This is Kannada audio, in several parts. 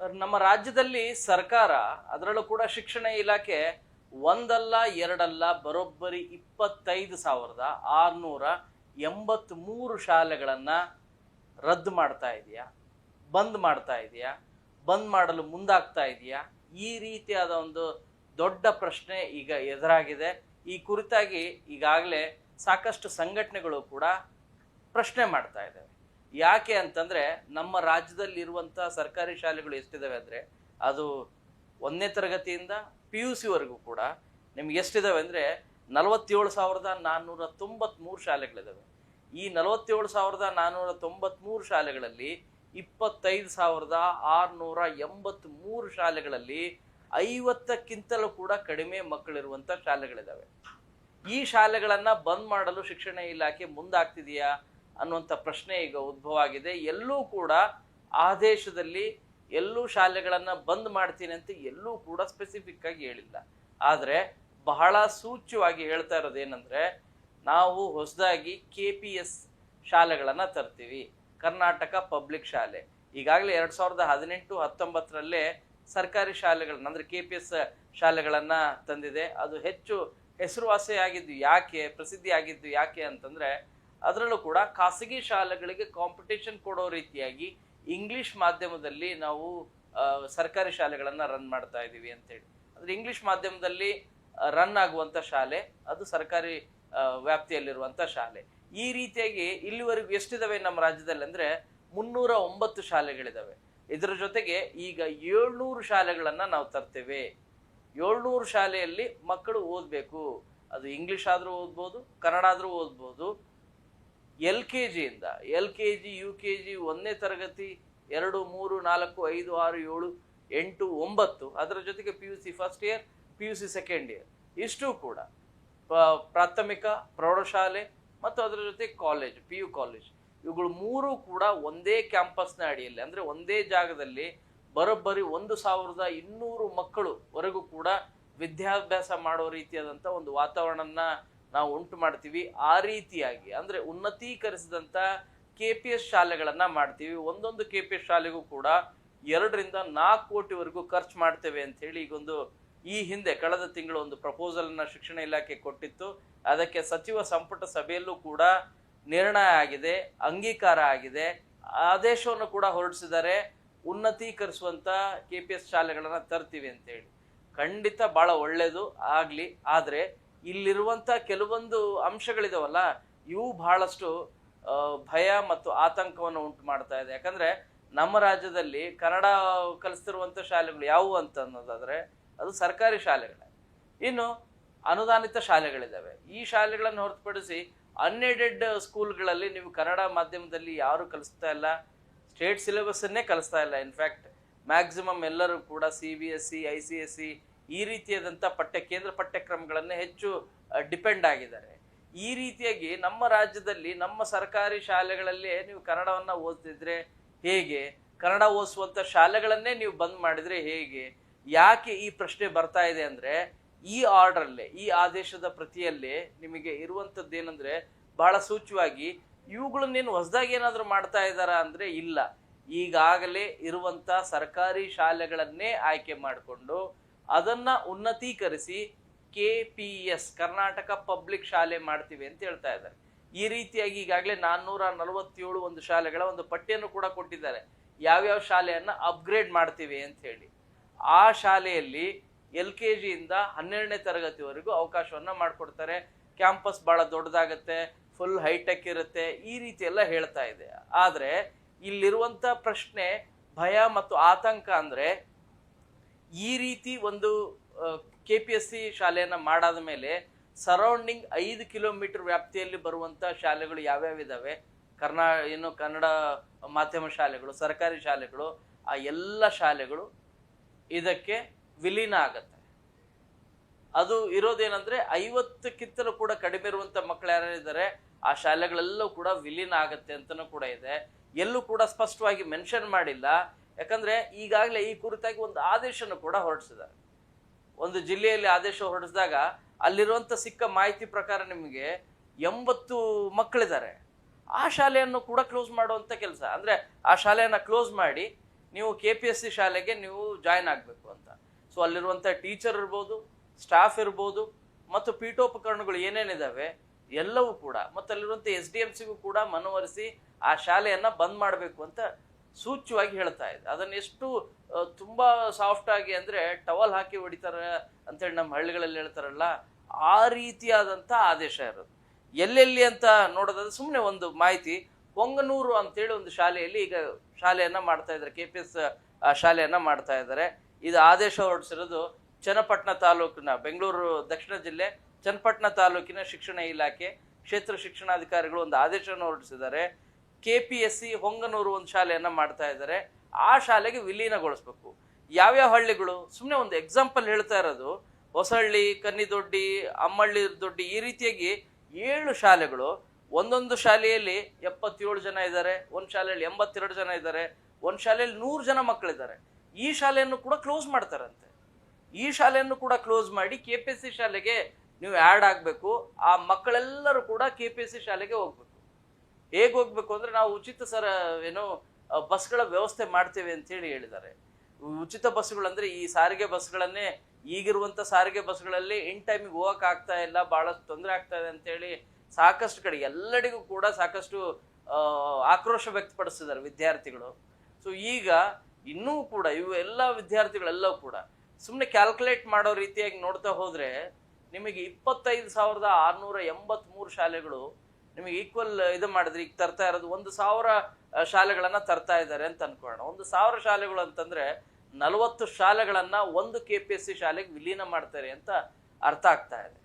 ನಮ್ಮ ರಾಜ್ಯದಲ್ಲಿ ಸರ್ಕಾರ, ಅದರಲ್ಲೂ ಕೂಡ ಶಿಕ್ಷಣ ಇಲಾಖೆ ಒಂದಲ್ಲ, ಎರಡಲ್ಲ, ಬರೋಬ್ಬರಿ ಇಪ್ಪತ್ತೈದು ಸಾವಿರದ ಆರುನೂರ ಎಂಬತ್ತ್ಮೂರು ಶಾಲೆಗಳನ್ನು ರದ್ದು ಮಾಡ್ತಾ ಇದೆಯಾ? ಬಂದ್ ಮಾಡ್ತಾ ಇದೆಯಾ? ಬಂದ್ ಮಾಡಲು ಮುಂದಾಗ್ತಾ ಇದೆಯಾ? ಈ ರೀತಿಯಾದ ಒಂದು ದೊಡ್ಡ ಪ್ರಶ್ನೆ ಈಗ ಎದುರಾಗಿದೆ. ಈ ಕುರಿತಾಗಿ ಈಗಾಗಲೇ ಸಾಕಷ್ಟು ಸಂಘಟನೆಗಳು ಕೂಡ ಪ್ರಶ್ನೆ ಮಾಡ್ತಾ ಇದ್ದಾವೆ. ಯಾಕೆ ಅಂತಂದ್ರೆ ನಮ್ಮ ರಾಜ್ಯದಲ್ಲಿ ಇರುವಂತಹ ಸರ್ಕಾರಿ ಶಾಲೆಗಳು ಎಷ್ಟಿದಾವೆ ಅಂದ್ರೆ ಅದು ಒಂದನೇ ತರಗತಿಯಿಂದ ಪಿ ಯು ಸಿವರೆಗೂ ಕೂಡ ನಿಮ್ಗೆ ಎಷ್ಟಿದಾವೆ ಅಂದ್ರೆ ನಲವತ್ತೇಳು ಸಾವಿರದ ನಾನ್ನೂರ ತೊಂಬತ್ಮೂರು ಶಾಲೆಗಳಿದಾವೆ. ಈ ನಲವತ್ತೇಳು ಸಾವಿರದ ನಾನ್ನೂರ ತೊಂಬತ್ಮೂರು ಶಾಲೆಗಳಲ್ಲಿ ಇಪ್ಪತ್ತೈದು ಸಾವಿರದ ಆರುನೂರ ಎಂಬತ್ತ್ಮೂರು ಶಾಲೆಗಳಲ್ಲಿ ಐವತ್ತಕ್ಕಿಂತಲೂ ಕೂಡ ಕಡಿಮೆ ಮಕ್ಕಳಿರುವಂಥ ಶಾಲೆಗಳಿದ್ದಾವೆ ಈ ಶಾಲೆಗಳನ್ನ ಬಂದ್ ಮಾಡಲು ಶಿಕ್ಷಣ ಇಲಾಖೆ ಮುಂದಾಗ್ತಿದೆಯಾ? ಅನ್ನುವಂಥ ಪ್ರಶ್ನೆ ಈಗ ಉದ್ಭವ ಆಗಿದೆ ಎಲ್ಲೂ ಕೂಡ ಆದೇಶದಲ್ಲಿ ಎಲ್ಲೂ ಶಾಲೆಗಳನ್ನು ಬಂದ್ ಮಾಡ್ತೀನಿ ಅಂತ ಎಲ್ಲೂ ಕೂಡ ಸ್ಪೆಸಿಫಿಕ್ ಆಗಿ ಹೇಳಿಲ್ಲ. ಆದರೆ ಬಹಳ ಸೂಚ್ಯವಾಗಿ ಹೇಳ್ತಾ ಇರೋದು ಏನಂದರೆ, ನಾವು ಹೊಸದಾಗಿ ಕೆ ಪಿ ಎಸ್ ಶಾಲೆಗಳನ್ನು ತರ್ತೀವಿ. ಕರ್ನಾಟಕ ಪಬ್ಲಿಕ್ ಶಾಲೆ. ಈಗಾಗಲೇ ಎರಡು ಸಾವಿರದ ಹದಿನೆಂಟು, ಹತ್ತೊಂಬತ್ತರಲ್ಲೇ ಸರ್ಕಾರಿ ಶಾಲೆಗಳನ್ನ, ಅಂದರೆ ಕೆ ಪಿ ಎಸ್ ಶಾಲೆಗಳನ್ನು ತಂದಿದೆ. ಅದು ಹೆಚ್ಚು ಹೆಸರುವಾಸಿಯಾಗಿದ್ದು ಯಾಕೆ ಪ್ರಸಿದ್ಧಿ ಆಗಿದ್ದು ಯಾಕೆ ಅಂತಂದ್ರೆ ಅದರಲ್ಲೂ ಕೂಡ ಖಾಸಗಿ ಶಾಲೆಗಳಿಗೆ ಕಾಂಪಿಟೇಷನ್ ಕೊಡೋ ರೀತಿಯಾಗಿ ಇಂಗ್ಲಿಷ್ ಮಾಧ್ಯಮದಲ್ಲಿ ನಾವು ಸರ್ಕಾರಿ ಶಾಲೆಗಳನ್ನು ರನ್ ಮಾಡ್ತಾ ಇದ್ದೀವಿ ಅಂತೇಳಿ. ಅಂದರೆ ಇಂಗ್ಲಿಷ್ ಮಾಧ್ಯಮದಲ್ಲಿ ರನ್ ಆಗುವಂಥ ಶಾಲೆ, ಅದು ಸರ್ಕಾರಿ ವ್ಯಾಪ್ತಿಯಲ್ಲಿರುವಂಥ ಶಾಲೆ. ಈ ರೀತಿಯಾಗಿ ಇಲ್ಲಿವರೆಗೂ ಎಷ್ಟಿದಾವೆ ನಮ್ಮ ರಾಜ್ಯದಲ್ಲಿ ಅಂದರೆ ಮುನ್ನೂರ ಒಂಬತ್ತು ಶಾಲೆಗಳಿದಾವೆ. ಇದರ ಜೊತೆಗೆ ಈಗ ಏಳ್ನೂರು ಶಾಲೆಗಳನ್ನು ನಾವು ತರ್ತೇವೆ. ಏಳ್ನೂರು ಶಾಲೆಯಲ್ಲಿ ಮಕ್ಕಳು ಓದಬೇಕು. ಅದು ಇಂಗ್ಲಿಷ್ ಆದರೂ ಓದ್ಬೋದು, ಕನ್ನಡ ಆದರೂ ಓದ್ಬೋದು. L K ಜಿಯಿಂದ L K G, U K G ಒಂದನೇ ತರಗತಿ, ಎರಡು, ಮೂರು, ನಾಲ್ಕು, ಐದು, ಆರು, ಏಳು, ಎಂಟು, ಒಂಬತ್ತು, ಅದರ ಜೊತೆಗೆ P U C first year P U C second year ಇಷ್ಟು ಕೂಡ ಪ್ರಾಥಮಿಕ, ಪ್ರೌಢಶಾಲೆ ಮತ್ತು ಅದರ ಜೊತೆ ಕಾಲೇಜ್ ಪಿ ಯು ಕಾಲೇಜ್ ಇವುಗಳು ಮೂರು ಕೂಡ ಒಂದೇ ಕ್ಯಾಂಪಸ್ನ ಅಡಿಯಲ್ಲಿ, ಅಂದರೆ ಒಂದೇ ಜಾಗದಲ್ಲಿ ಬರೋಬ್ಬರಿ ಒಂದು ಸಾವಿರದ ಇನ್ನೂರು ಮಕ್ಕಳು ವರೆಗೂ ಕೂಡ ವಿದ್ಯಾಭ್ಯಾಸ ಮಾಡೋ ರೀತಿಯಾದಂಥ ಒಂದು ವಾತಾವರಣನ ನಾವು ಉಂಟು ಮಾಡ್ತೀವಿ ಆ ರೀತಿಯಾಗಿ. ಅಂದರೆ ಉನ್ನತೀಕರಿಸಿದಂಥ ಕೆ ಪಿ ಎಸ್ ಶಾಲೆಗಳನ್ನು ಮಾಡ್ತೀವಿ. ಒಂದೊಂದು ಕೆ ಪಿ ಎಸ್ ಶಾಲೆಗೂ ಕೂಡ ಎರಡರಿಂದ ನಾಲ್ಕು ಕೋಟಿವರೆಗೂ ಖರ್ಚು ಮಾಡ್ತೇವೆ ಅಂತ ಹೇಳಿ ಈಗೊಂದು ಈ ಹಿಂದೆ ಕಳೆದ ತಿಂಗಳು ಒಂದು ಪ್ರಪೋಸಲನ್ನು ಶಿಕ್ಷಣ ಇಲಾಖೆ ಕೊಟ್ಟಿತ್ತು. ಅದಕ್ಕೆ ಸಚಿವ ಸಂಪುಟ ಸಭೆಯಲ್ಲೂ ಕೂಡ ನಿರ್ಣಯ ಆಗಿದೆ, ಅಂಗೀಕಾರ ಆಗಿದೆ. ಆದೇಶವನ್ನು ಕೂಡ ಹೊರಡಿಸಿದ್ದಾರೆ. ಉನ್ನತೀಕರಿಸುವಂಥ ಕೆ ಪಿ ಎಸ್ ಶಾಲೆಗಳನ್ನು ತರ್ತೀವಿ ಅಂತೇಳಿ ಖಂಡಿತ ಭಾಳ ಒಳ್ಳೆಯದು ಆಗಲಿ. ಆದ್ರೆ ಇಲ್ಲಿರುವಂತ ಕೆಲವೊಂದು ಅಂಶಗಳಿದಾವಲ್ಲ, ಇವು ಬಹಳಷ್ಟು ಭಯ ಮತ್ತು ಆತಂಕವನ್ನು ಉಂಟು ಮಾಡ್ತಾ ಇದೆ. ಯಾಕಂದ್ರೆ ನಮ್ಮ ರಾಜ್ಯದಲ್ಲಿ ಕನ್ನಡ ಕಲಿಸ್ತಿರುವಂತ ಶಾಲೆಗಳು ಯಾವುವು ಅಂತ ಅನ್ನೋದಾದ್ರೆ, ಅದು ಸರ್ಕಾರಿ ಶಾಲೆಗಳೇ. ಇನ್ನು ಅನುದಾನಿತ ಶಾಲೆಗಳಿದ್ದಾವೆ ಈ ಶಾಲೆಗಳನ್ನು ಹೊರತುಪಡಿಸಿ ಅನ್ಎಡೆಡ್ ಸ್ಕೂಲ್ಗಳಲ್ಲಿ ನೀವು ಕನ್ನಡ ಮಾಧ್ಯಮದಲ್ಲಿ ಯಾರು ಕಲಿಸ್ತಾ ಇಲ್ಲ ಸ್ಟೇಟ್ ಸಿಲೆಬಸ್ಸನ್ನೇ ಕಲಿಸ್ತಾ ಇಲ್ಲ. ಇನ್ಫ್ಯಾಕ್ಟ್ ಮ್ಯಾಕ್ಸಿಮಮ್ ಎಲ್ಲರೂ ಕೂಡ C B S C I C S C ಈ ರೀತಿಯಾದಂಥ ಪಠ್ಯ, ಕೇಂದ್ರ ಪಠ್ಯಕ್ರಮಗಳನ್ನು ಹೆಚ್ಚು ಡಿಪೆಂಡ್ ಆಗಿದ್ದಾರೆ. ಈ ರೀತಿಯಾಗಿ ನಮ್ಮ ರಾಜ್ಯದಲ್ಲಿ, ನಮ್ಮ ಸರ್ಕಾರಿ ಶಾಲೆಗಳಲ್ಲಿ ನೀವು ಕನ್ನಡವನ್ನು ಓದ್ತಿದ್ರೆ ಹೇಗೆ? ಕನ್ನಡ ಓದಿಸುವಂಥ ಶಾಲೆಗಳನ್ನೇ ನೀವು ಬಂದ್ ಮಾಡಿದರೆ ಹೇಗೆ? ಯಾಕೆ ಈ ಪ್ರಶ್ನೆ ಬರ್ತಾ ಇದೆ ಅಂದರೆ, ಈ ಆರ್ಡರಲ್ಲೇ, ಈ ಆದೇಶದ ಪ್ರತಿಯಲ್ಲಿ ನಿಮಗೆ ಇರುವಂಥದ್ದು ಏನಂದರೆ ಬಹಳ ಸೂಚ್ಯವಾಗಿ ಇವುಗಳನ್ನೇನು ಹೊಸದಾಗಿ ಏನಾದರೂ ಮಾಡ್ತಾ ಇದ್ದಾರಾ ಅಂದರೆ ಇಲ್ಲ. ಈಗಾಗಲೇ ಇರುವಂಥ ಸರ್ಕಾರಿ ಶಾಲೆಗಳನ್ನೇ ಆಯ್ಕೆ ಮಾಡಿಕೊಂಡು ಅದನ್ನ ಉನ್ನತೀಕರಿಸಿ K P S, Karnataka public ಶಾಲೆ ಮಾಡ್ತೀವಿ ಅಂತ ಹೇಳ್ತಾ ಇದ್ದಾರೆ. ಈ ರೀತಿಯಾಗಿ ಈಗಾಗಲೇ ನಾನ್ನೂರ ನಲವತ್ತೇಳು ಒಂದು ಶಾಲೆಗಳ ಒಂದು ಪಟ್ಟಿಯನ್ನು ಕೂಡ ಕೊಟ್ಟಿದ್ದಾರೆ. ಯಾವ್ಯಾವ ಶಾಲೆಯನ್ನು ಅಪ್ಗ್ರೇಡ್ ಮಾಡ್ತೀವಿ ಅಂತ ಹೇಳಿ. ಆ ಶಾಲೆಯಲ್ಲಿ ಎಲ್ ಕೆ ಜಿಯಿಂದ ಹನ್ನೆರಡನೇ ತರಗತಿವರೆಗೂ ಅವಕಾಶವನ್ನು ಮಾಡಿಕೊಡ್ತಾರೆ. ಕ್ಯಾಂಪಸ್ ಭಾಳ ದೊಡ್ಡದಾಗತ್ತೆ ಫುಲ್ ಹೈಟೆಕ್ ಇರುತ್ತೆ, ಈ ರೀತಿ ಎಲ್ಲ ಹೇಳ್ತಾ ಇದೆ. ಆದರೆ ಇಲ್ಲಿರುವಂಥ ಪ್ರಶ್ನೆ ಭಯ ಮತ್ತು ಆತಂಕ ಅಂದ್ರೆ ಈ ರೀತಿ ಒಂದು ಕೆ ಪಿ ಎಸ್ ಸಿ ಶಾಲೆಯನ್ನು ಮಾಡಾದ ಮೇಲೆ ಸರೌಂಡಿಂಗ್ ಐದು ಕಿಲೋಮೀಟರ್ ವ್ಯಾಪ್ತಿಯಲ್ಲಿ ಬರುವಂಥ ಶಾಲೆಗಳು ಯಾವ್ಯಾವ ಇದಾವೆ? ಕರ್ನಾ, ಏನು ಕನ್ನಡ ಮಾಧ್ಯಮ ಶಾಲೆಗಳು, ಸರ್ಕಾರಿ ಶಾಲೆಗಳು, ಆ ಎಲ್ಲ ಶಾಲೆಗಳು ಇದಕ್ಕೆ ವಿಲೀನ ಆಗತ್ತೆ. ಅದು ಇರೋದೇನಂದ್ರೆ ಐವತ್ತಕ್ಕಿಂತಲೂ ಕೂಡ ಕಡಿಮೆ ಇರುವಂಥ ಮಕ್ಕಳು ಯಾರಿದ್ದಾರೆ ಆ ಶಾಲೆಗಳೆಲ್ಲವೂ ಕೂಡ ವಿಲೀನ ಆಗತ್ತೆ ಅಂತಲೂ ಕೂಡ ಇದೆ. ಎಲ್ಲೂ ಕೂಡ ಸ್ಪಷ್ಟವಾಗಿ ಮೆನ್ಷನ್ ಮಾಡಿಲ್ಲ. ಯಾಕಂದ್ರೆ ಈಗಾಗಲೇ ಈ ಕುರಿತಾಗಿ ಒಂದು ಆದೇಶನ ಕೂಡ ಹೊರಡಿಸಿದ್ದಾರೆ ಒಂದು ಜಿಲ್ಲೆಯಲ್ಲಿ ಆದೇಶ ಹೊರಡಿಸಿದಾಗ ಅಲ್ಲಿರುವಂತ ಸಿಕ್ಕ ಮಾಹಿತಿ ಪ್ರಕಾರ ನಿಮಗೆ ಎಂಬತ್ತು ಮಕ್ಕಳಿದ್ದಾರೆ. ಆ ಶಾಲೆಯನ್ನು ಕೂಡ ಕ್ಲೋಸ್ ಮಾಡುವಂಥ ಕೆಲಸ. ಅಂದ್ರೆ ಆ ಶಾಲೆಯನ್ನು ಕ್ಲೋಸ್ ಮಾಡಿ ನೀವು ಕೆ ಪಿ ಎಸ್ ಸಿ ಶಾಲೆಗೆ ನೀವು ಜಾಯ್ನ್ ಆಗಬೇಕು ಅಂತ. ಸೊ ಅಲ್ಲಿರುವಂಥ ಟೀಚರ್ ಇರ್ಬೋದು ಸ್ಟಾಫ್ ಇರ್ಬೋದು, ಮತ್ತು ಪೀಠೋಪಕರಣಗಳು ಏನೇನಿದಾವೆ ಎಲ್ಲವೂ ಕೂಡ ಮತ್ತು ಅಲ್ಲಿರುವಂಥ ಎಸ್ ಡಿ ಎಂ ಸಿಗೂ ಕೂಡ ಮನವರಿಸಿ ಆ ಶಾಲೆಯನ್ನು ಬಂದ್ ಮಾಡಬೇಕು ಅಂತ ಸೂಚ್ಯವಾಗಿ ಹೇಳ್ತಾ ಇದೆ. ಅದನ್ನ ಎಷ್ಟು ಸಾಫ್ಟಾಗಿ ತುಂಬಾ ಸಾಫ್ಟ್ ಆಗಿ ಅಂದ್ರೆ ಟವಲ್ ಹಾಕಿ ಹೊಡಿತಾರೆ ಅಂತೇಳಿ ನಮ್ಮ ಹಳ್ಳಿಗಳಲ್ಲಿ ಹೇಳ್ತಾರಲ್ಲ, ಆ ರೀತಿಯಾದಂಥ ಆದೇಶ ಇರೋದು. ಎಲ್ಲೆಲ್ಲಿ ಅಂತ ನೋಡೋದಾದ್ರೆ ಸುಮ್ಮನೆ ಒಂದು ಮಾಹಿತಿ ಪೊಂಗನೂರು ಅಂತೇಳಿ ಒಂದು ಶಾಲೆಯಲ್ಲಿ ಈಗ ಶಾಲೆಯನ್ನು ಮಾಡ್ತಾ ಇದ್ದಾರೆ ಕೆ ಪಿ ಎಸ್ ಶಾಲೆಯನ್ನು ಮಾಡ್ತಾ ಇದ್ದಾರೆ. ಇದು ಆದೇಶ ಹೊರಡಿಸಿರೋದು ಚನ್ನಪಟ್ಟಣ ತಾಲೂಕಿನ, ಬೆಂಗಳೂರು ದಕ್ಷಿಣ ಜಿಲ್ಲೆ ಚನ್ನಪಟ್ಟಣ ತಾಲೂಕಿನ ಶಿಕ್ಷಣ ಇಲಾಖೆ, ಕ್ಷೇತ್ರ ಶಿಕ್ಷಣಾಧಿಕಾರಿಗಳು ಒಂದು ಆದೇಶವನ್ನು ಹೊರಡಿಸಿದ್ದಾರೆ. K P S C Honganur ಒಂದು ಶಾಲೆಯನ್ನು ಮಾಡ್ತಾ ಇದ್ದಾರೆ. ಆ ಶಾಲೆಗೆ ವಿಲೀನಗೊಳಿಸ್ಬೇಕು. ಯಾವ್ಯಾವ ಹಳ್ಳಿಗಳು? ಸುಮ್ಮನೆ ಒಂದು ಎಕ್ಸಾಂಪಲ್ ಹೇಳ್ತಾ ಇರೋದು. ಹೊಸಹಳ್ಳಿ, ಕನ್ನಿದೊಡ್ಡಿ, ಅಮ್ಮಳ್ಳಿ ದೊಡ್ಡಿ ಈ ರೀತಿಯಾಗಿ ಏಳು ಶಾಲೆಗಳು. ಒಂದೊಂದು ಶಾಲೆಯಲ್ಲಿ ಎಪ್ಪತ್ತೇಳು ಜನ ಇದ್ದಾರೆ. ಒಂದು ಶಾಲೆಯಲ್ಲಿ ಎಂಬತ್ತೆರಡು ಜನ ಇದ್ದಾರೆ. ಒಂದು ಶಾಲೆಯಲ್ಲಿ ನೂರು ಜನ ಮಕ್ಕಳಿದ್ದಾರೆ. ಈ ಶಾಲೆಯನ್ನು ಕೂಡ ಕ್ಲೋಸ್ ಮಾಡ್ತಾರಂತೆ. ಈ ಶಾಲೆಯನ್ನು ಕೂಡ ಕ್ಲೋಸ್ ಮಾಡಿ ಕೆ ಪಿ ಎಸ್ ಸಿ ಶಾಲೆಗೆ ನೀವು ಆ್ಯಡ್ ಆಗಬೇಕು. ಆ ಮಕ್ಕಳೆಲ್ಲರೂ ಕೂಡ ಕೆ ಪಿ ಎಸ್ ಸಿ ಶಾಲೆಗೆ ಹೋಗ್ಬೇಕು. ಹೇಗೆ ಹೋಗ್ಬೇಕು ಅಂದ್ರೆ ನಾವು ಉಚಿತ ಸರ ಏನೋ ಬಸ್ಗಳ ವ್ಯವಸ್ಥೆ ಮಾಡ್ತೇವೆ ಅಂತೇಳಿ ಹೇಳಿದ್ದಾರೆ. ಉಚಿತ ಬಸ್ಗಳು ಅಂದ್ರೆ ಈ ಸಾರಿಗೆ ಬಸ್ಗಳನ್ನೇ ಈಗಿರುವಂತ ಸಾರಿಗೆ ಬಸ್ಗಳಲ್ಲಿ ಇನ್ ಟೈಮಿಗೆ ಹೋಗಕ್ ಆಗ್ತಾ ಇಲ್ಲ, ಬಹಳಷ್ಟು ತೊಂದರೆ ಆಗ್ತಾ ಇದೆ ಅಂತೇಳಿ ಸಾಕಷ್ಟು ಕಡೆ ಎಲ್ಲರಿಗೂ ಕೂಡ ಸಾಕಷ್ಟು ಆಕ್ರೋಶ ವ್ಯಕ್ತಪಡಿಸಿದ್ದಾರೆ ವಿದ್ಯಾರ್ಥಿಗಳು. ಸೊ ಈಗ ಇನ್ನೂ ಕೂಡ ಇವು ಎಲ್ಲ ವಿದ್ಯಾರ್ಥಿಗಳೆಲ್ಲವೂ ಕೂಡ ಸುಮ್ಮನೆ ಕ್ಯಾಲ್ಕುಲೇಟ್ ಮಾಡೋ ರೀತಿಯಾಗಿ ನೋಡ್ತಾ ಹೋದರೆ ನಿಮಗೆ ಇಪ್ಪತ್ತೈದು ಸಾವಿರದ ಆರ್ನೂರ ಎಂಬತ್ತ್ಮೂರು ಶಾಲೆಗಳು ನಿಮಗೆ ಈಕ್ವಲ್ ಇದು ಮಾಡಿದ್ರೆ ಈಗ ತರ್ತಾ ಇರೋದು ಒಂದು ಸಾವಿರ ಶಾಲೆಗಳನ್ನು ತರ್ತಾ ಇದ್ದಾರೆ ಅಂತ ಅನ್ಕೊಳ್ಳೋಣ. ಒಂದು ಸಾವಿರ ಶಾಲೆಗಳು ಅಂತಂದರೆ ನಲವತ್ತು ಶಾಲೆಗಳನ್ನು ಒಂದು ಕೆ ಪಿ ಎಸ್ ಸಿ ಶಾಲೆಗೆ ವಿಲೀನ ಮಾಡ್ತಾರೆ ಅಂತ ಅರ್ಥ ಆಗ್ತಾ ಇದೆ.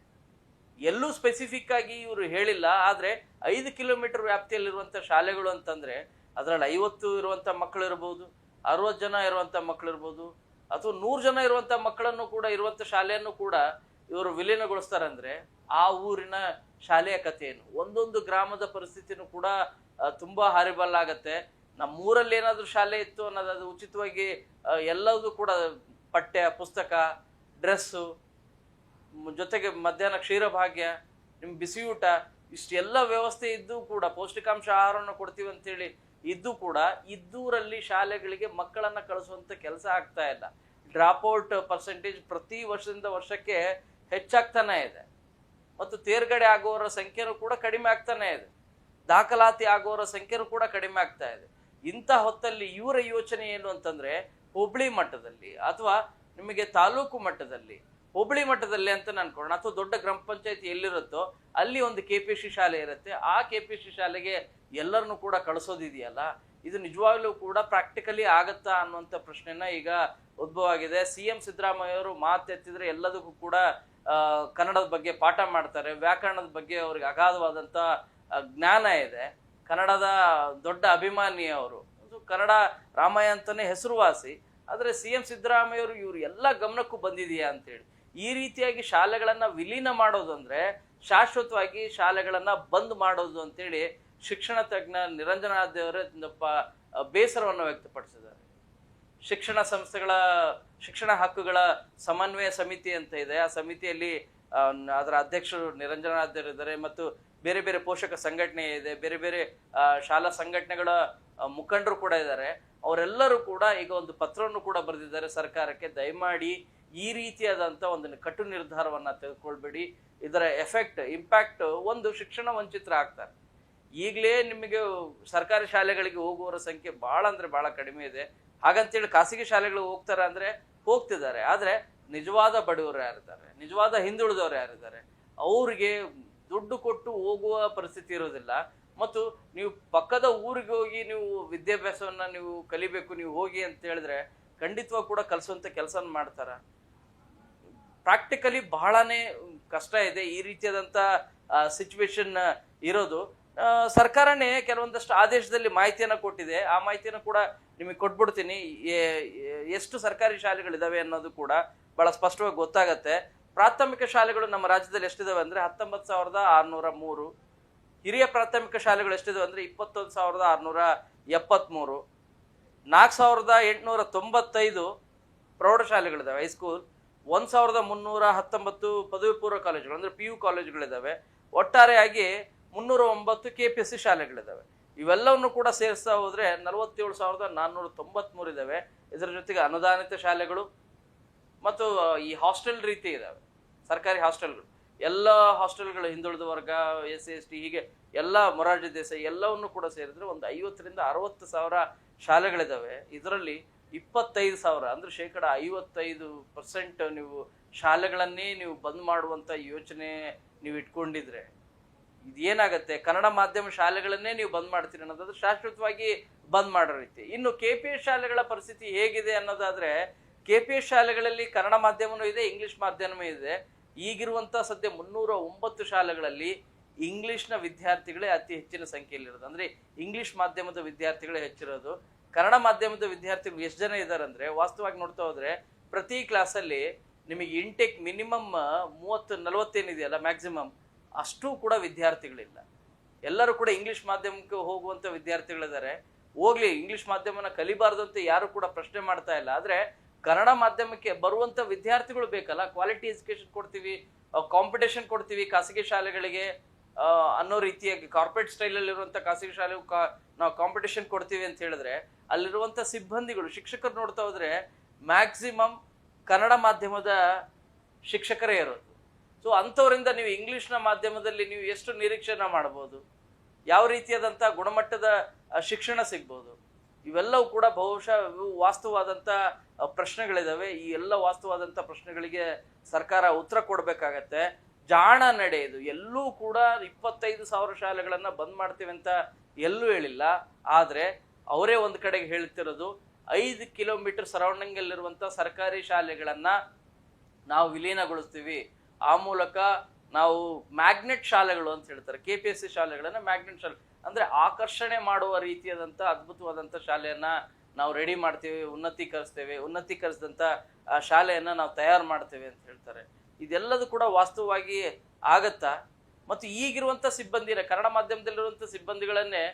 ಎಲ್ಲೂ ಸ್ಪೆಸಿಫಿಕ್ ಆಗಿ ಇವರು ಹೇಳಿಲ್ಲ, ಆದರೆ ಐದು ಕಿಲೋಮೀಟರ್ ವ್ಯಾಪ್ತಿಯಲ್ಲಿರುವಂಥ ಶಾಲೆಗಳು ಅಂತಂದರೆ ಅದರಲ್ಲಿ ಐವತ್ತು ಇರುವಂಥ ಮಕ್ಕಳು ಇರ್ಬೋದು, ಅರವತ್ತು ಜನ ಇರುವಂಥ ಮಕ್ಕಳು ಇರ್ಬೋದು, ಅಥವಾ ನೂರು ಜನ ಇರುವಂಥ ಮಕ್ಕಳನ್ನು ಕೂಡ ಇರುವಂಥ ಶಾಲೆಯನ್ನು ಕೂಡ ಇವರು ವಿಲೀನಗೊಳಿಸ್ತಾರೆ ಅಂದರೆ ಆ ಊರಿನ ಶಾಲೆಯ ಕಥೆಯನ್ನು. ಒಂದೊಂದು ಗ್ರಾಮದ ಪರಿಸ್ಥಿತಿನೂ ಕೂಡ ತುಂಬಾ ಆಗತ್ತೆ ನಮ್ಮೂರಲ್ಲಿ ಏನಾದರೂ ಶಾಲೆ ಇತ್ತು ಅನ್ನೋದು ಅದು ಉಚಿತವಾಗಿ ಎಲ್ಲದೂ ಕೂಡ ಪಠ್ಯ, ಪುಸ್ತಕ, ಡ್ರೆಸ್ಸು ಜೊತೆಗೆ ಮಧ್ಯಾಹ್ನ ಕ್ಷೀರಭಾಗ್ಯ ನಿಮ್ಮ ಬಿಸಿಯೂಟ, ಇಷ್ಟೆಲ್ಲ ವ್ಯವಸ್ಥೆ ಇದ್ದು ಕೂಡ, ಪೌಷ್ಟಿಕಾಂಶ ಆಹಾರವನ್ನು ಕೊಡ್ತೀವಿ ಅಂತೇಳಿ ಇದ್ದು ಕೂಡ, ಇದ್ದೂರಲ್ಲಿ ಶಾಲೆಗಳಿಗೆ ಮಕ್ಕಳನ್ನ ಕಳಿಸುವಂತ ಕೆಲಸ ಆಗ್ತಾ ಇಲ್ಲ. ಡ್ರಾಪ್ ಔಟ್ ಪರ್ಸೆಂಟೇಜ್ ಪ್ರತಿ ವರ್ಷದಿಂದ ವರ್ಷಕ್ಕೆ ಹೆಚ್ಚಾಗ್ತಾನೆ ಇದೆ. ಮತ್ತು ತೇರ್ಗಡೆ ಆಗುವವರ ಸಂಖ್ಯೆನೂ ಕೂಡ ಕಡಿಮೆ ಆಗ್ತಾನೆ ಇದೆ. ದಾಖಲಾತಿ ಆಗುವವರ ಸಂಖ್ಯೆನೂ ಕೂಡ ಕಡಿಮೆ ಆಗ್ತಾ ಇದೆ. ಇಂಥ ಹೊತ್ತಲ್ಲಿ ಇವರ ಯೋಚನೆ ಏನು ಅಂತಂದ್ರೆ ಹುಬ್ಳಿ ಮಟ್ಟದಲ್ಲಿ ಅಥವಾ ನಿಮಗೆ ತಾಲೂಕು ಮಟ್ಟದಲ್ಲಿ ಹೋಬಳಿ ಮಟ್ಟದಲ್ಲಿ ಅಂತ ಅನ್ಕೊಳ್ಳೋಣ ಅಥವಾ ದೊಡ್ಡ ಗ್ರಾಮ ಪಂಚಾಯತಿ ಎಲ್ಲಿರುತ್ತೋ ಅಲ್ಲಿ ಒಂದು ಕೆ ಪಿ ಸಿ ಶಾಲೆ ಇರುತ್ತೆ. ಆ ಕೆ ಪಿ ಸಿ ಶಾಲೆಗೆ ಎಲ್ಲರನ್ನು ಕೂಡ ಕಳಿಸೋದಿದೆಯಲ್ಲ? ಇದು ನಿಜವಾಗ್ಲೂ ಕೂಡ ಪ್ರಾಕ್ಟಿಕಲಿ ಆಗತ್ತಾ ಅನ್ನುವಂಥ ಪ್ರಶ್ನೆನ ಈಗ ಉದ್ಭವ ಆಗಿದೆ ಸಿ ಎಂ ಸಿದ್ದರಾಮಯ್ಯ ಅವರು ಮಾತೆತ್ತಿದ್ರೆ ಎಲ್ಲದಕ್ಕೂ ಕೂಡ ಕನ್ನಡದ ಬಗ್ಗೆ ಪಾಠ ಮಾಡ್ತಾರೆ. ವ್ಯಾಕರಣದ ಬಗ್ಗೆ ಅವ್ರಿಗೆ ಅಗಾಧವಾದಂಥ ಜ್ಞಾನ ಇದೆ. ಕನ್ನಡದ ದೊಡ್ಡ ಅಭಿಮಾನಿ ಅವರು. ಕನ್ನಡ ರಾಮಾಯಣ ಅಂತಲೇ ಹೆಸರುವಾಸಿ. ಆದರೆ ಸಿ ಎಂ ಸಿದ್ದರಾಮಯ್ಯ ಅವರು ಇವ್ರು ಎಲ್ಲ ಗಮನಕ್ಕೂ ಬಂದಿದೆಯಾ ಅಂತೇಳಿ. ಈ ರೀತಿಯಾಗಿ ಶಾಲೆಗಳನ್ನು ವಿಲೀನ ಮಾಡೋದು ಅಂದರೆ ಶಾಶ್ವತವಾಗಿ ಶಾಲೆಗಳನ್ನು ಬಂದ್ ಮಾಡೋದು ಅಂತೇಳಿ ಶಿಕ್ಷಣ ತಜ್ಞ ನಿರಂಜನಾದೇವರೇ ಬೇಸರವನ್ನು ವ್ಯಕ್ತಪಡಿಸಿದ್ದಾರೆ. ಶಿಕ್ಷಣ ಸಂಸ್ಥೆಗಳ, ಶಿಕ್ಷಣ ಹಕ್ಕುಗಳ ಸಮನ್ವಯ ಸಮಿತಿ ಅಂತ ಇದೆ. ಆ ಸಮಿತಿಯಲ್ಲಿ ಅದರ ಅಧ್ಯಕ್ಷರು ನಿರಂಜನಾದೇವರು ಇದ್ದಾರೆ ಮತ್ತು ಬೇರೆ ಬೇರೆ ಪೋಷಕ ಸಂಘಟನೆ ಇದೆ. ಬೇರೆ ಬೇರೆ ಶಾಲಾ ಸಂಘಟನೆಗಳ ಮುಖಂಡರು ಕೂಡ ಇದ್ದಾರೆ. ಅವರೆಲ್ಲರೂ ಕೂಡ ಈಗ ಒಂದು ಪತ್ರವನ್ನು ಕೂಡ ಬರೆದಿದ್ದಾರೆ ಸರ್ಕಾರಕ್ಕೆ. ದಯಮಾಡಿ ಈ ರೀತಿಯಾದಂಥ ಒಂದು ಕಟು ನಿರ್ಧಾರವನ್ನು ತೆಗೆದುಕೊಳ್ಬೇಡಿ. ಇದರ ಎಫೆಕ್ಟ್, ಇಂಪ್ಯಾಕ್ಟ್ ಒಂದು ಶಿಕ್ಷಣ ವಂಚಿತರ ಆಗ್ತಾರೆ. ಈಗಲೇ ನಿಮಗೆ ಸರ್ಕಾರಿ ಶಾಲೆಗಳಿಗೆ ಹೋಗುವವರ ಸಂಖ್ಯೆ ಭಾಳ ಅಂದರೆ ಭಾಳ ಕಡಿಮೆ ಇದೆ. ಹಾಗಂತೇಳಿ ಖಾಸಗಿ ಶಾಲೆಗಳಿಗೆ ಹೋಗ್ತಾರೆ ಅಂದರೆ ಹೋಗ್ತಿದ್ದಾರೆ. ಆದರೆ ನಿಜವಾದ ಬಡವರು ಯಾರಿದ್ದಾರೆ? ನಿಜವಾದ ಹಿಂದುಳಿದವರು ಯಾರಿದ್ದಾರೆ? ಅವ್ರಿಗೆ ದುಡ್ಡು ಕೊಟ್ಟು ಹೋಗುವ ಪರಿಸ್ಥಿತಿ ಇರೋದಿಲ್ಲ ಮತ್ತು ನೀವು ಪಕ್ಕದ ಊರಿಗೆ ಹೋಗಿ ನೀವು ವಿದ್ಯಾಭ್ಯಾಸವನ್ನು ನೀವು ಕಲಿಬೇಕು, ನೀವು ಹೋಗಿ ಅಂತ ಹೇಳಿದ್ರೆ ಖಂಡಿತವಾಗಿ ಕೂಡ ಕಲಿಸುವಂಥ ಕೆಲಸ ಮಾಡ್ತಾರೆ. ಪ್ರಾಕ್ಟಿಕಲಿ ಬಹಳನೇ ಕಷ್ಟ ಇದೆ ಈ ರೀತಿಯಾದಂಥ ಸಿಚುವೇಶನ್ ಇರೋದು. ಸರ್ಕಾರನೇ ಕೆಲವೊಂದಷ್ಟು ಆದೇಶದಲ್ಲಿ ಮಾಹಿತಿಯನ್ನು ಕೊಟ್ಟಿದೆ. ಆ ಮಾಹಿತಿಯನ್ನು ಕೂಡ ನಿಮಗೆ ಕೊಟ್ಬಿಡ್ತೀನಿ. ಎಷ್ಟು ಸರ್ಕಾರಿ ಶಾಲೆಗಳಿದ್ದಾವೆ ಅನ್ನೋದು ಕೂಡ ಬಹಳ ಸ್ಪಷ್ಟವಾಗಿ ಗೊತ್ತಾಗತ್ತೆ. ಪ್ರಾಥಮಿಕ ಶಾಲೆಗಳು ನಮ್ಮ ರಾಜ್ಯದಲ್ಲಿ ಎಷ್ಟಿದಾವೆ ಅಂದರೆ ಹತ್ತೊಂಬತ್ತು ಸಾವಿರದ ಆರುನೂರ ಮೂರು. ಹಿರಿಯ ಪ್ರಾಥಮಿಕ ಶಾಲೆಗಳು ಎಷ್ಟಿದಾವೆ ಅಂದರೆ ಇಪ್ಪತ್ತೊಂದು ಸಾವಿರದ ಆರುನೂರ ಎಪ್ಪತ್ತ್ಮೂರು ನಾಲ್ಕು ಸಾವಿರದ ಎಂಟುನೂರ ತೊಂಬತ್ತೈದು ಪ್ರೌಢಶಾಲೆಗಳಿದ್ದಾವೆ ಹೈಸ್ಕೂಲ್ ಒಂದು ಸಾವಿರದ ಮುನ್ನೂರ ಹತ್ತೊಂಬತ್ತು ಪದವಿ ಪೂರ್ವ ಕಾಲೇಜುಗಳು ಅಂದರೆ ಪಿ ಯು ಕಾಲೇಜುಗಳಿದ್ದಾವೆ ಒಟ್ಟಾರೆಯಾಗಿ ಮುನ್ನೂರ ಒಂಬತ್ತು ಕೆ ಪಿ ಎಸ್ ಸಿ ಶಾಲೆಗಳಿದ್ದಾವೆ. ಇವೆಲ್ಲವನ್ನು ಕೂಡ ಸೇರಿಸ್ತಾ ಹೋದರೆ ನಲವತ್ತೇಳು ಸಾವಿರದ ನಾನ್ನೂರ ತೊಂಬತ್ಮೂರು ಇದ್ದಾವೆ. ಇದರ ಜೊತೆಗೆ ಅನುದಾನಿತ ಶಾಲೆಗಳು ಮತ್ತು ಈ ಹಾಸ್ಟೆಲ್ ರೀತಿ ಇದಾವೆ ಸರ್ಕಾರಿ ಹಾಸ್ಟೆಲ್ಗಳು. ಎಲ್ಲ ಹಾಸ್ಟೆಲ್ಗಳು, ಹಿಂದುಳಿದ ವರ್ಗ ಎಸ್ ಸಿ ಎಸ್ ಟಿ ಹೀಗೆ ಎಲ್ಲ ಮೊರಾರ್ಜಿ ದೇಸಾಯಿ ಎಲ್ಲವನ್ನು ಕೂಡ ಸೇರಿದ್ರೆ ಒಂದು ಐವತ್ತರಿಂದ ಅರವತ್ತು ಸಾವಿರ ಶಾಲೆಗಳಿದಾವೆ ಇದರಲ್ಲಿ ಇಪ್ಪತ್ತೈದು ಸಾವಿರ, ಅಂದ್ರೆ ಶೇಕಡ ಐವತ್ತೈದು ಪರ್ಸೆಂಟ್ ನೀವು ಶಾಲೆಗಳನ್ನೇ ನೀವು ಬಂದ್ ಮಾಡುವಂತ ಯೋಚನೆ ನೀವು ಇಟ್ಕೊಂಡಿದ್ರೆ ಇದೇನಾಗತ್ತೆ? ಕನ್ನಡ ಮಾಧ್ಯಮ ಶಾಲೆಗಳನ್ನೇ ನೀವು ಬಂದ್ ಮಾಡ್ತೀರಿ ಅನ್ನೋದಾದ್ರೆ ಶಾಶ್ವತವಾಗಿ ಬಂದ್ ಮಾಡೋ ರೀತಿ. ಇನ್ನು ಕೆ ಪಿ ಎಸ್ ಶಾಲೆಗಳ ಪರಿಸ್ಥಿತಿ ಹೇಗಿದೆ ಅನ್ನೋದಾದ್ರೆ, ಕೆ ಪಿ ಎಸ್ ಶಾಲೆಗಳಲ್ಲಿ ಕನ್ನಡ ಮಾಧ್ಯಮನೂ ಇದೆ, ಇಂಗ್ಲಿಷ್ ಮಾಧ್ಯಮವೂ ಇದೆ. ಈಗಿರುವಂಥ ಸದ್ಯ ಮುನ್ನೂರ ಒಂಬತ್ತು ಶಾಲೆಗಳಲ್ಲಿ ಇಂಗ್ಲಿಷ್ನ ವಿದ್ಯಾರ್ಥಿಗಳೇ ಅತಿ ಹೆಚ್ಚಿನ ಸಂಖ್ಯೆಯಲ್ಲಿರೋದು ಅಂದ್ರೆ ಇಂಗ್ಲಿಷ್ ಮಾಧ್ಯಮದ ವಿದ್ಯಾರ್ಥಿಗಳೇ ಹೆಚ್ಚಿರೋದು. ಕನ್ನಡ ಮಾಧ್ಯಮದ ವಿದ್ಯಾರ್ಥಿಗಳು ಎಷ್ಟು ಜನ ಇದ್ದಾರೆ ಅಂದ್ರೆ, ವಾಸ್ತವವಾಗಿ ನೋಡ್ತಾ ಹೋದ್ರೆ ಪ್ರತಿ ಕ್ಲಾಸಲ್ಲಿ ನಿಮಗೆ ಇಂಟೆಕ್ ಮಿನಿಮಮ್ ಮೂವತ್ತು ನಲವತ್ತೇನಿದೆಯಲ್ಲ ಮ್ಯಾಕ್ಸಿಮಮ್ ಅಷ್ಟೂ ಕೂಡ ವಿದ್ಯಾರ್ಥಿಗಳಿಲ್ಲ. ಎಲ್ಲರೂ ಕೂಡ ಇಂಗ್ಲಿಷ್ ಮಾಧ್ಯಮಕ್ಕೆ ಹೋಗುವಂಥ ವಿದ್ಯಾರ್ಥಿಗಳಿದ್ದಾರೆ. ಹೋಗ್ಲಿ ಇಂಗ್ಲಿಷ್ ಮಾಧ್ಯಮನ ಕಲಿಬಾರ್ದು ಅಂತ ಯಾರು ಕೂಡ ಪ್ರಶ್ನೆ ಮಾಡ್ತಾ ಇಲ್ಲ. ಆದ್ರೆ ಕನ್ನಡ ಮಾಧ್ಯಮಕ್ಕೆ ಬರುವಂತ ವಿದ್ಯಾರ್ಥಿಗಳು ಬೇಕಲ್ಲ? ಕ್ವಾಲಿಟಿ ಎಜುಕೇಶನ್ ಕೊಡ್ತೀವಿ ಕಾಂಪಿಟೇಷನ್ ಕೊಡ್ತೀವಿ ಖಾಸಗಿ ಶಾಲೆಗಳಿಗೆ ಅನ್ನೋ ರೀತಿಯಾಗಿ ಕಾರ್ಪೊರೇಟ್ ಸ್ಟೈಲಲ್ಲಿರುವಂಥ ಖಾಸಗಿ ಶಾಲೆ ನಾವು ಕಾಂಪಿಟೇಷನ್ ಕೊಡ್ತೀವಿ ಅಂತ ಹೇಳಿದ್ರೆ ಅಲ್ಲಿರುವಂಥ ಸಿಬ್ಬಂದಿಗಳು, ಶಿಕ್ಷಕರು ನೋಡ್ತಾ ಹೋದರೆ ಮ್ಯಾಕ್ಸಿಮಮ್ ಕನ್ನಡ ಮಾಧ್ಯಮದ ಶಿಕ್ಷಕರೇ ಇರೋದು. ಸೊ ಅಂಥವರಿಂದ ನೀವು ಇಂಗ್ಲೀಷ್ನ ಮಾಧ್ಯಮದಲ್ಲಿ ನೀವು ಎಷ್ಟು ನಿರೀಕ್ಷೆನ ಮಾಡ್ಬೋದು? ಯಾವ ರೀತಿಯಾದಂಥ ಗುಣಮಟ್ಟದ ಶಿಕ್ಷಣ ಸಿಗ್ಬೋದು? ಇವೆಲ್ಲವೂ ಕೂಡ ಬಹುಶಃ ವಾಸ್ತುವಾದಂಥ ಪ್ರಶ್ನೆಗಳಿದಾವೆ. ಈ ಎಲ್ಲ ವಾಸ್ತುವಾದಂಥ ಪ್ರಶ್ನೆಗಳಿಗೆ ಸರ್ಕಾರ ಉತ್ತರ ಕೊಡಬೇಕಾಗತ್ತೆ. ಜಾಣ ನಡೆ ಇದು. ಎಲ್ಲೂ ಕೂಡ ಇಪ್ಪತ್ತೈದು ಸಾವಿರ ಶಾಲೆಗಳನ್ನು ಬಂದ್ ಮಾಡ್ತೀವಿ ಅಂತ ಎಲ್ಲೂ ಹೇಳಿಲ್ಲ. ಆದರೆ ಅವರೇ ಒಂದು ಕಡೆಗೆ ಹೇಳ್ತಿರೋದು, ಐದು ಕಿಲೋಮೀಟರ್ ಸರೌಂಡಿಂಗಲ್ಲಿರುವಂಥ ಸರ್ಕಾರಿ ಶಾಲೆಗಳನ್ನು ನಾವು ವಿಲೀನಗೊಳಿಸ್ತೀವಿ. ಆ ಮೂಲಕ ನಾವು ಮ್ಯಾಗ್ನೆಟ್ ಶಾಲೆಗಳು ಅಂತ ಹೇಳ್ತಾರೆ ಕೆ ಪಿ ಎಸ್ ಸಿ ಶಾಲೆಗಳನ್ನು ಮ್ಯಾಗ್ನೆಟ್ ಶಾಲೆ, ಅಂದರೆ ಆಕರ್ಷಣೆ ಮಾಡುವ ರೀತಿಯಾದಂಥ ಅದ್ಭುತವಾದಂಥ ಶಾಲೆಯನ್ನ ನಾವು ರೆಡಿ ಮಾಡ್ತೀವಿ, ಉನ್ನತೀಕರಿಸ್ತೇವೆ ಉನ್ನತೀಕರಿಸಿದಂಥ ಶಾಲೆಯನ್ನ ನಾವು ತಯಾರು ಮಾಡ್ತೇವೆ ಅಂತ ಹೇಳ್ತಾರೆ. ಇದೆಲ್ಲದೂ ಕೂಡ ವಾಸ್ತವವಾಗಿ ಆಗತ್ತಾ? ಮತ್ತು ಈಗಿರುವಂಥ ಸಿಬ್ಬಂದಿನ ಕನ್ನಡ ಮಾಧ್ಯಮದಲ್ಲಿರುವಂಥ ಸಿಬ್ಬಂದಿಗಳನ್ನೇ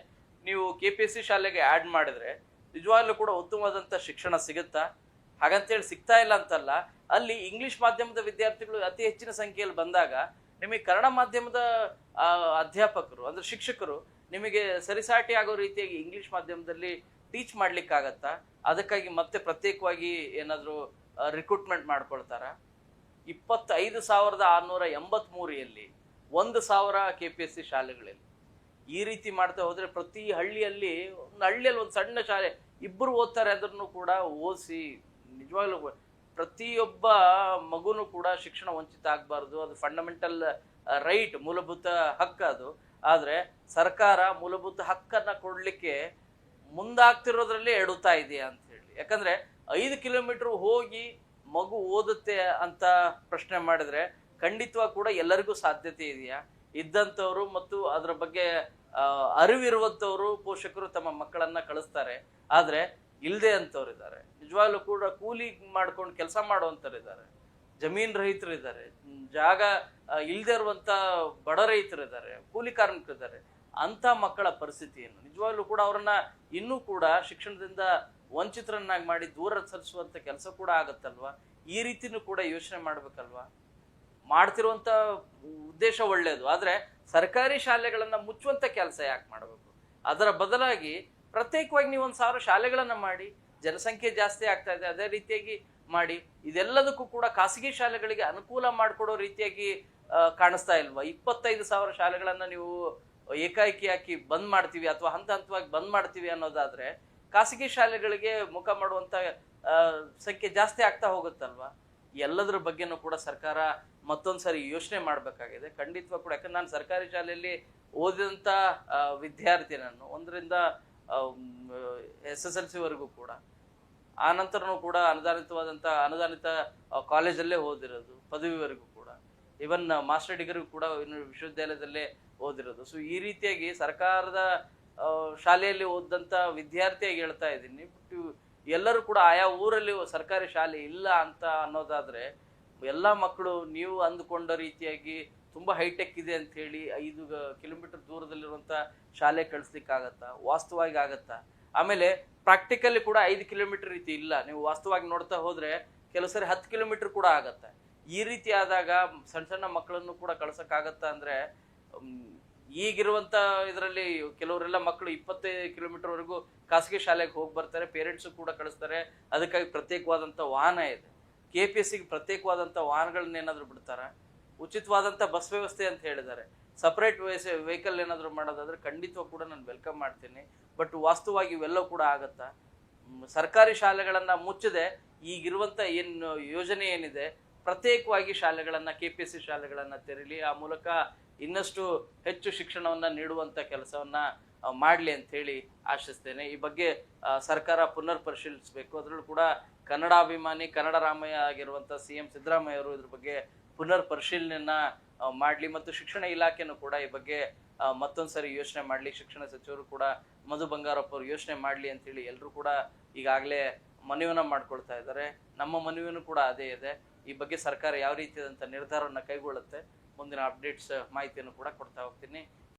ನೀವು ಕೆ ಪಿ ಎಸ್ ಸಿ ಶಾಲೆಗೆ ಆ್ಯಡ್ ಮಾಡಿದ್ರೆ ನಿಜವಾಗ್ಲೂ ಕೂಡ ಉತ್ತಮವಾದಂಥ ಶಿಕ್ಷಣ ಸಿಗುತ್ತಾ? ಹಾಗಂತೇಳಿ ಸಿಗ್ತಾ ಇಲ್ಲ ಅಂತಲ್ಲ ಅಲ್ಲಿ ಇಂಗ್ಲಿಷ್ ಮಾಧ್ಯಮದ ವಿದ್ಯಾರ್ಥಿಗಳು ಅತಿ ಹೆಚ್ಚಿನ ಸಂಖ್ಯೆಯಲ್ಲಿ ಬಂದಾಗ ನಿಮಗೆ ಕನ್ನಡ ಮಾಧ್ಯಮದ ಅಧ್ಯಾಪಕರು ಅಂದ್ರೆ ಶಿಕ್ಷಕರು ನಿಮಗೆ ಸರಿಸಾಟಿ ಆಗೋ ರೀತಿಯಾಗಿ ಇಂಗ್ಲಿಷ್ ಮಾಧ್ಯಮದಲ್ಲಿ ಟೀಚ್ ಮಾಡ್ಲಿಕ್ಕಾಗತ್ತಾ? ಅದಕ್ಕಾಗಿ ಮತ್ತೆ ಪ್ರತ್ಯೇಕವಾಗಿ ಏನಾದರೂ ರಿಕ್ರೂಟ್ಮೆಂಟ್ ಮಾಡ್ಕೊಳ್ತಾರ? ಇಪ್ಪತ್ತೈದು ಸಾವಿರದ ಆರುನೂರ ಎಂಬತ್ಮೂರಿಯಲ್ಲಿ ಒಂದು ಸಾವಿರ ಕೆ ಪಿ ಎಸ್ ಸಿ ಶಾಲೆಗಳಲ್ಲಿ. ಈ ರೀತಿ ಮಾಡ್ತಾ ಹೋದ್ರೆ ಪ್ರತಿ ಹಳ್ಳಿಯಲ್ಲಿ, ಒಂದು ಹಳ್ಳಿಯಲ್ಲಿ ಒಂದು ಸಣ್ಣ ಶಾಲೆ ಇಬ್ಬರು ಓದ್ತಾರೆ ಅದನ್ನು ಕೂಡ ಓದಿಸಿ ನಿಜವಾಗ್ಲೂ ಪ್ರತಿಯೊಬ್ಬ ಮಗುನು ಕೂಡ ಶಿಕ್ಷಣ ವಂಚಿತ ಆಗಬಾರ್ದು. ಅದು ಫಂಡಮೆಂಟಲ್ ರೈಟ್ ಮೂಲಭೂತ ಹಕ್ಕು ಅದು. ಆದರೆ ಸರ್ಕಾರ ಮೂಲಭೂತ ಹಕ್ಕನ್ನ ಕೊಡಲಿಕ್ಕೆ ಮುಂದಾಗ್ತಿರೋದ್ರಲ್ಲಿ ಎಡುತ್ತಾ ಇದೆಯಾ ಅಂತ ಹೇಳಿ. ಯಾಕಂದ್ರೆ ಐದು ಕಿಲೋಮೀಟ್ರ್ ಹೋಗಿ ಮಗು ಓದುತ್ತೆ ಅಂತ ಪ್ರಶ್ನೆ ಮಾಡಿದ್ರೆ ಖಂಡಿತವಾಗಿ ಕೂಡ ಎಲ್ಲರಿಗೂ ಸಾಧ್ಯತೆ ಇದೆಯಾ? ಇದ್ದಂಥವ್ರು ಮತ್ತು ಅದರ ಬಗ್ಗೆ ಅರಿವಿರುವಂಥವರು ಪೋಷಕರು ತಮ್ಮ ಮಕ್ಕಳನ್ನ ಕಳಿಸ್ತಾರೆ. ಆದ್ರೆ ಇಲ್ಲದೆ ಅಂತವ್ರು ಇದ್ದಾರೆ. ನಿಜವಾಗ್ಲೂ ಕೂಡ ಕೂಲಿ ಮಾಡ್ಕೊಂಡು ಕೆಲಸ ಇದ್ದಾರೆ. ಜಮೀನ್ ರಹಿತರು ಇದ್ದಾರೆ. ಜಾಗ ಇಲ್ಲದೆ ಇರುವಂಥ ಬಡ ರೈತರು ಇದ್ದಾರೆ, ಕೂಲಿ ಕಾರ್ಮಿಕರು ಇದ್ದಾರೆ. ಅಂಥ ಮಕ್ಕಳ ಪರಿಸ್ಥಿತಿ ಏನು? ನಿಜವಾಗ್ಲೂ ಕೂಡ ಅವರನ್ನ ಇನ್ನೂ ಕೂಡ ಶಿಕ್ಷಣದಿಂದ ವಂಚಿತರನ್ನಾಗಿ ಮಾಡಿ ದೂರ ಸರಿಸುವಂತ ಕೆಲಸ ಕೂಡ ಆಗತ್ತಲ್ವಾ? ಈ ರೀತಿನೂ ಕೂಡ ಯೋಚನೆ ಮಾಡ್ಬೇಕಲ್ವಾ? ಮಾಡ್ತಿರುವಂಥ ಉದ್ದೇಶ ಒಳ್ಳೆಯದು. ಆದರೆ ಸರ್ಕಾರಿ ಶಾಲೆಗಳನ್ನು ಮುಚ್ಚುವಂಥ ಕೆಲಸ ಯಾಕೆ ಮಾಡಬೇಕು? ಅದರ ಬದಲಾಗಿ ಪ್ರತ್ಯೇಕವಾಗಿ ನೀವು ಒಂದು ಸಾವಿರ ಶಾಲೆಗಳನ್ನು ಮಾಡಿ, ಜನಸಂಖ್ಯೆ ಜಾಸ್ತಿ ಆಗ್ತಾ ಇದೆ, ಅದೇ ರೀತಿಯಾಗಿ ಮಾಡಿ, ಇದೆಲ್ಲದಕ್ಕೂ ಕೂಡ ಖಾಸಗಿ ಶಾಲೆಗಳಿಗೆ ಅನುಕೂಲ ಮಾಡಿಕೊಡೋ ರೀತಿಯಾಗಿ ಕಾಣಿಸ್ತಾ ಇಲ್ವಾ? ಇಪ್ಪತ್ತೈದು ಸಾವಿರ ಶಾಲೆಗಳನ್ನು ನೀವು ಏಕಾಏಕಿ ಹಾಕಿ ಬಂದ್ ಮಾಡ್ತೀವಿ ಅಥವಾ ಹಂತ ಹಂತವಾಗಿ ಬಂದ್ ಮಾಡ್ತೀವಿ ಅನ್ನೋದಾದ್ರೆ, ಖಾಸಗಿ ಶಾಲೆಗಳಿಗೆ ಮುಖ ಮಾಡುವಂಥ ಸಂಖ್ಯೆ ಜಾಸ್ತಿ ಆಗ್ತಾ ಹೋಗುತ್ತಲ್ವಾ? ಎಲ್ಲದರ ಬಗ್ಗೆನೂ ಕೂಡ ಸರ್ಕಾರ ಮತ್ತೊಂದು ಸಾರಿ ಯೋಚನೆ ಮಾಡಬೇಕಾಗಿದೆ. ಖಂಡಿತವಾಗಿ ಕೂಡ, ಯಾಕಂದ್ರೆ ನಾನು ಸರ್ಕಾರಿ ಶಾಲೆಯಲ್ಲಿ ಓದಿದಂಥ ವಿದ್ಯಾರ್ಥಿ ನಾನು ಒಂದರಿಂದ ಎಸ್ ಎಸ್ ಎಲ್ ಸಿವರೆಗೂ ಕೂಡ. ಆ ನಂತರನೂ ಕೂಡ ಅನುದಾನಿತವಾದಂಥ, ಅನುದಾನಿತ ಕಾಲೇಜಲ್ಲೇ ಓದಿರೋದು, ಪದವಿವರೆಗೂ ಕೂಡ. ಇವನ್ ಮಾಸ್ಟರ್ ಡಿಗ್ರಿ ಕೂಡ ಇನ್ನು ವಿಶ್ವವಿದ್ಯಾಲಯದಲ್ಲೇ ಓದಿರೋದು. ಸೊ ಈ ರೀತಿಯಾಗಿ ಸರ್ಕಾರದ ಶಾಲೆಯಲ್ಲಿ ಓದಿದಂಥ ವಿದ್ಯಾರ್ಥಿಯಾಗಿ ಹೇಳ್ತಾ ಇದ್ದೀನಿ. ಬಟ್ ಎಲ್ಲರೂ ಕೂಡ ಆಯಾ ಊರಲ್ಲಿ ಸರ್ಕಾರಿ ಶಾಲೆ ಇಲ್ಲ ಅಂತ ಅನ್ನೋದಾದರೆ, ಎಲ್ಲ ಮಕ್ಕಳು ನೀವು ಅಂದುಕೊಂಡ ರೀತಿಯಾಗಿ ತುಂಬಾ ಹೈಟೆಕ್ ಇದೆ ಅಂತ ಹೇಳಿ ಐದು ಕಿಲೋಮೀಟರ್ ದೂರದಲ್ಲಿರುವಂಥ ಶಾಲೆ ಕಳಿಸ್ಲಿಕ್ಕಾಗತ್ತಾ? ವಾಸ್ತವವಾಗಿ ಆಗತ್ತಾ? ಆಮೇಲೆ ಪ್ರಾಕ್ಟಿಕಲಿ ಕೂಡ ಐದು ಕಿಲೋಮೀಟರ್ ರೀತಿ ಇಲ್ಲ. ನೀವು ವಾಸ್ತವವಾಗಿ ನೋಡ್ತಾ ಹೋದರೆ ಕೆಲವು ಸರಿ ಹತ್ತು ಕಿಲೋಮೀಟರ್ ಕೂಡ ಆಗತ್ತೆ. ಈ ರೀತಿ ಆದಾಗ ಸಣ್ಣ ಸಣ್ಣ ಮಕ್ಕಳನ್ನು ಕೂಡ ಕಳ್ಸೋಕ್ಕಾಗತ್ತಾ ಅಂದರೆ ಈಗಿರುವಂಥ ಇದರಲ್ಲಿ ಕೆಲವರೆಲ್ಲ ಮಕ್ಕಳು ಇಪ್ಪತ್ತೈದು ಕಿಲೋಮೀಟರ್ವರೆಗೂ ಖಾಸಗಿ ಶಾಲೆಗೆ ಹೋಗಿ ಬರ್ತಾರೆ ಪೇರೆಂಟ್ಸು ಕೂಡ ಕಳಿಸ್ತಾರೆ. ಅದಕ್ಕಾಗಿ ಪ್ರತ್ಯೇಕವಾದಂಥ ವಾಹನ ಇದೆ. ಕೆ ಪಿ ಎಸ್ ಸಿಗೆ ಪ್ರತ್ಯೇಕವಾದಂಥ ವಾಹನಗಳನ್ನ ಏನಾದರೂ ಬಿಡ್ತಾರ? ಉಚಿತವಾದಂಥ ಬಸ್ ವ್ಯವಸ್ಥೆ ಅಂತ ಹೇಳಿದ್ದಾರೆ. ಸಪರೇಟ್ ವೆಹಿಕಲ್ ಏನಾದರೂ ಮಾಡೋದಾದ್ರೆ ಖಂಡಿತವಾಗ ಕೂಡ ನಾನು ವೆಲ್ಕಮ್ ಮಾಡ್ತೀನಿ. ಬಟ್ ವಾಸ್ತವವಾಗಿ ಇವೆಲ್ಲವೂ ಕೂಡ ಆಗತ್ತಾ? ಸರ್ಕಾರಿ ಶಾಲೆಗಳನ್ನು ಮುಚ್ಚದೆ. ಈಗಿರುವಂಥ ಏನು ಯೋಜನೆ ಏನಿದೆ, ಪ್ರತ್ಯೇಕವಾಗಿ ಶಾಲೆಗಳನ್ನು ಕೆ ಪಿ ಎಸ್ ಸಿ ಶಾಲೆಗಳನ್ನ ತೆರೀಲಿ, ಆ ಮೂಲಕ ಇನ್ನಷ್ಟು ಹೆಚ್ಚು ಶಿಕ್ಷಣವನ್ನು ನೀಡುವಂಥ ಕೆಲಸವನ್ನ ಮಾಡಲಿ ಅಂಥೇಳಿ ಆಶಿಸ್ತೇನೆ. ಈ ಬಗ್ಗೆ ಸರ್ಕಾರ ಪುನರ್ ಪರಿಶೀಲಿಸಬೇಕು ಅದರಲ್ಲೂ ಕೂಡ ಕನ್ನಡಾಭಿಮಾನಿ ಕನ್ನಡ ರಾಮಯ್ಯ ಆಗಿರುವಂಥ ಸಿ ಎಂ ಸಿದ್ದರಾಮಯ್ಯ ಅವರು ಇದ್ರ ಬಗ್ಗೆ ಪುನರ್ ಪರಿಶೀಲನೆಯನ್ನ ಮಾಡಲಿ ಮತ್ತು ಶಿಕ್ಷಣ ಇಲಾಖೆನೂ ಕೂಡ ಈ ಬಗ್ಗೆ ಮತ್ತೊಂದು ಮತ್ತೊಂದ್ಸರಿ ಯೋಚನೆ ಮಾಡಲಿ. ಶಿಕ್ಷಣ ಸಚಿವರು ಕೂಡ ಮಧು ಬಂಗಾರಪ್ಪ ಅವರು ಯೋಚನೆ ಮಾಡಲಿ ಅಂತೇಳಿ ಎಲ್ಲರೂ ಕೂಡ ಈಗಾಗಲೇ ಮನವಿಯನ್ನ ಮಾಡ್ಕೊಳ್ತಾ ಇದ್ದಾರೆ. ನಮ್ಮ ಮನವಿನೂ ಕೂಡ ಅದೇ ಇದೆ. ಈ ಬಗ್ಗೆ ಸರ್ಕಾರ ಯಾವ ರೀತಿಯಾದಂಥ ನಿರ್ಧಾರವನ್ನು ಕೈಗೊಳ್ಳುತ್ತೆ, ಮುಂದಿನ ಅಪ್ಡೇಟ್ಸ್, ಮಾಹಿತಿಯನ್ನು ಕೂಡ ಕೊಡ್ತಾ ಹೋಗ್ತೀನಿ.